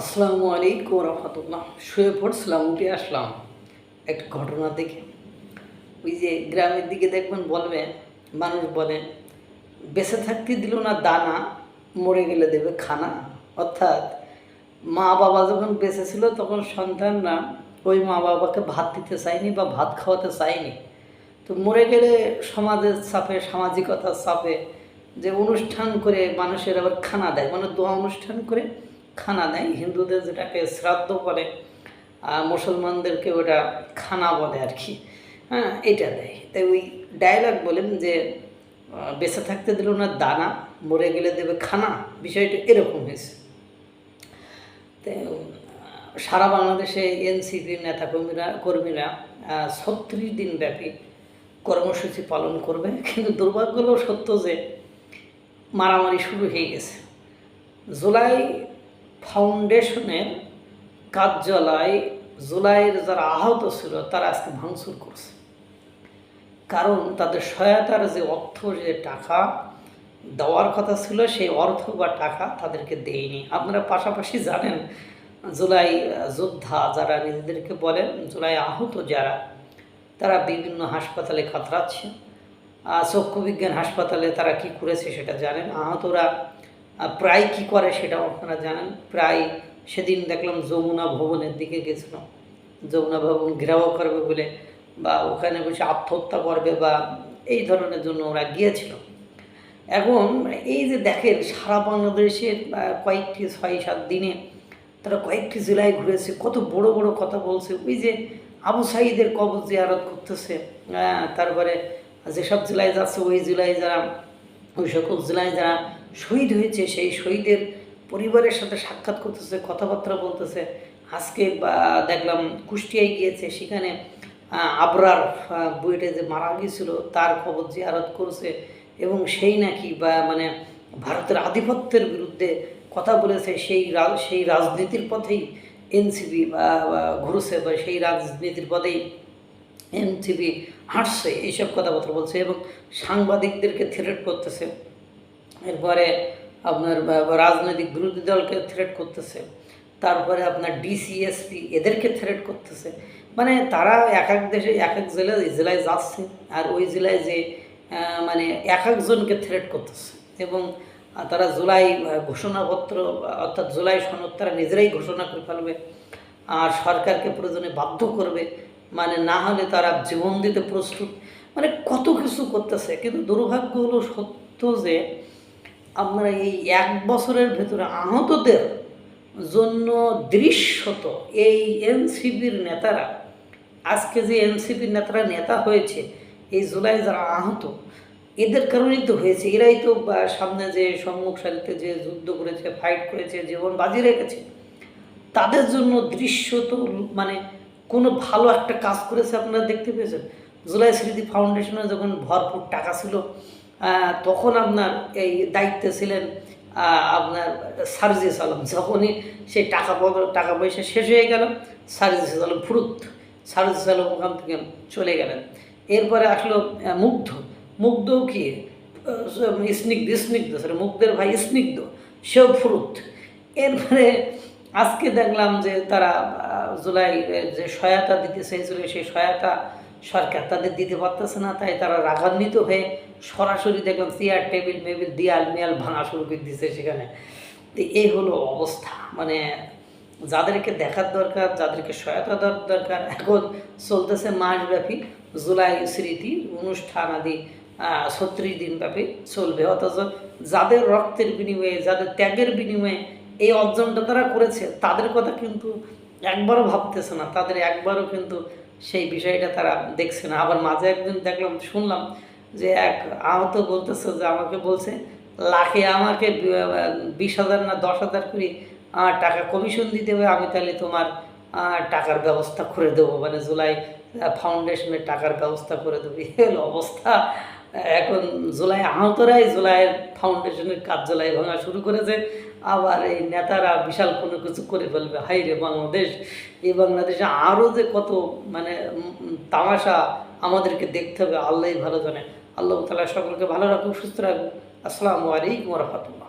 আসসালামু আলাইকুম রহমতুল্লাহ। শুয়ে পড়ছিলাম উঠে আসলাম। একটা ঘটনা দেখে। ওই যে গ্রামের দিকে দেখবেন বলবেন মানুষ বলে, বেঁচে থাকতে দিল না দানা, মরে গেলে দেবে খানা। অর্থাৎ মা বাবা যখন বেঁচে ছিল, তখন সন্তানরা ওই মা বাবাকে ভাত দিতে চায়নি বা ভাত খাওয়াতে চায়নি। তো মরে গেলে সমাজের চাপে, সামাজিকতার চাপে যে অনুষ্ঠান করে মানুষের আবার খানা দেয় মানে দোয়া অনুষ্ঠান করে খানা দেয়। হিন্দুদের যেটাকে শ্রাদ্ধ আর মুসলমানদেরকে ওটা খানা বলে আর কি। হ্যাঁ এটা দেয়। তাই ওই ডায়লগ বলেন যে বেঁচে থাকতে দিল না দানা, মরে গেলে দেবে খানা, বিষয়টা এরকম হয়েছে। সারা বাংলাদেশে এনসিপির নেতাকর্মীরা, কর্মীরা কর্মীরা ছত্রিশ দিন ব্যাপী কর্মসূচি পালন করবে। কিন্তু দুর্ভাগ্য হলো সত্য যে, মারামারি শুরু হয়ে গেছে। জুলাই ফাউন্ডেশনের কার্যালয় জুলাইয়ের যারা আহত ছিল তারা আজকে ভাঙচুর করছে। কারণ তাদের সহায়তার যে অর্থ যে টাকা দেওয়ার কথা ছিল সেই অর্থ বা টাকা তাদেরকে দেয়নি। আপনারা পাশাপাশি জানেন জুলাই যোদ্ধা যারা নিজেদেরকে বলেন জুলাই আহত যারা তারা বিভিন্ন হাসপাতালে কাতরাচ্ছে। চক্ষু বিজ্ঞান হাসপাতালে তারা কি করেছে সেটা জানেন? আহতরা আহ, প্রায় কি করে সেটাও আপনারা জানেন। প্রায় সেদিন দেখলাম যমুনা ভবনের দিকে গেছিল যমুনা ভবন ঘেরাও করবে বলে বা ওখানে বসে আত্মহত্যা করবে বা এই ধরনের জন্য ওরা গিয়েছিল। এখন এই যে দেখেন, সারা বাংলাদেশের কয়েকটি ছয় সাত দিনে তারা কয়েকটি জেলায় ঘুরেছে, কত বড় বড় কথা বলছে। ওই যে আবু সাইদের কবর জিয়ারত করতেছে তারপরে যেসব জেলায় যাচ্ছে, ওই জেলায় যারা, ওই সকল জেলায় যারা শহীদ হয়েছে, সেই শহীদের পরিবারের সাথে সাক্ষাৎ করতেছে, কথাবার্তা বলতেছে। আজকে দেখলাম কুষ্টিয়ায় গিয়েছে, সেখানে আবরার বুয়েটে যে মারা গিয়েছিল, তার খবর জিয়ারত করছে এবং সেই নাকি বা মানে ভারতের আধিপত্যের বিরুদ্ধে কথা বলেছে, সেই সেই রাজনীতির পথেই এনসিপি ঘুরছে বা সেই রাজনীতির পথেই এনসিপি হাঁটছে, এইসব কথাবার্তা বলছে এবং সাংবাদিকদেরকে থ্রেট করতেছে। এরপরে আপনার রাজনৈতিক বিরোধী দলকে থ্রেট করতেছে। তারপরে আপনার ডিসিএসপি এদেরকে থ্রেট করতেছে। মানে তারা এক এক দেশে এক এক জেলায় জেলায় যাচ্ছে আর ওই জেলায় যে মানে এক একজনকে থ্রেট করতেছে। এবং তারা জুলাই ঘোষণাপত্র, অর্থাৎ জুলাই সনদ তারা নিজেরাই ঘোষণা করে ফেলবে। আর সরকারকে প্রয়োজনে বাধ্য করবে। মানে না হলে তারা জীবন দিতে প্রস্তুত। মানে কত কিছু করতেছে। কিন্তু দুর্ভাগ্য হলো সত্য যে আমরা এই এক বছরের ভেতরে আহতদের জন্য দৃশ্যত এই এনসিপির নেতারা, আজকে যে এনসিপির নেতারা নেতা হয়েছে, এই জুলাই যারা আহত, এদের কারণেই তো হয়েছে। এরাই তো সামনে যে সম্মুখ সারিতে যে যুদ্ধ করেছে ফাইট করেছে, জীবন বাজি রেখেছে, তাদের জন্য দৃশ্যত মানে কোনো ভালো একটা কাজ করেছে আপনারা দেখতে পেয়েছেন? জুলাই স্মৃতি ফাউন্ডেশনে যখন ভরপুর টাকা ছিল তখন আপনার এই দায়িত্বে ছিলেন আপনার সার্জিস আলম। যখনই সেই টাকা টাকা পয়সা শেষ হয়ে গেল, সার্জিস আলম ফুরুত, সার্জিস আলম ওখান থেকে চলে গেলেন। এরপরে আসলো মুগ্ধ। মুগ্ধও কি? স্নিগ্ধ স্নিগ্ধ সরি মুগ্ধের ভাই স্নিগ্ধ, সেও ফুরুত। এরপরে আজকে দেখলাম যে তারা জুলাই যে সহায়তা দিতে চেয়েছিল, সেই সহায়তা সরকার তাদের দিতে পারতেছে না, তাই তারা রাগান্বিত হয়ে সরাসরি দেখলাম চেয়ার টেবিল মেবিল দিয়াল, মিয়াল ভাঙা শুরু করে দিচ্ছে সেখানে। তো এই হলো অবস্থা। মানে যাদেরকে দেখার দরকার, যাদেরকে সহায়তা দেওয়ার দরকার, এখন চলতেছে মাসব্যাপী জুলাই স্মৃতি অনুষ্ঠান আদি ছত্রিশ দিন ব্যাপী চলবে। অথচ যাদের রক্তের বিনিময়ে, যাদের ত্যাগের বিনিময়ে এই অর্জনটা তারা করেছে, তাদের কথা কিন্তু একবারও ভাবতেছে না। তাদের একবারও কিন্তু সেই বিষয়টা তারা দেখছে না। আবার মাঝে একদিন দেখলাম, শুনলাম যে এক আহত বলতেছে যে আমাকে বলছে, লাখে আমাকে বিশ হাজার না দশ হাজার করে টাকা কমিশন দিতে হবে, আমি তাহলে তোমার টাকার ব্যবস্থা করে দেবো। মানে জুলাই ফাউন্ডেশনের টাকার ব্যবস্থা করে দেবো। হলো অবস্থা। এখন জুলাই আহতরাই জুলাইয়ের ফাউন্ডেশনের কার্যালয় ভাঙা শুরু করেছে। আবার এই নেতারা বিশাল কোনো কিছু করে ফেলবে। হাই রে বাংলাদেশ। এই বাংলাদেশে আরও যে কত মানে তামাশা আমাদেরকে দেখতে হবে আল্লাহ ভালো জানে। আল্লাহ তালা সকলকে ভালো রাখুক, সুস্থ রাখুক। আসসালামু আলাইকুম রহমতুল্লাহ।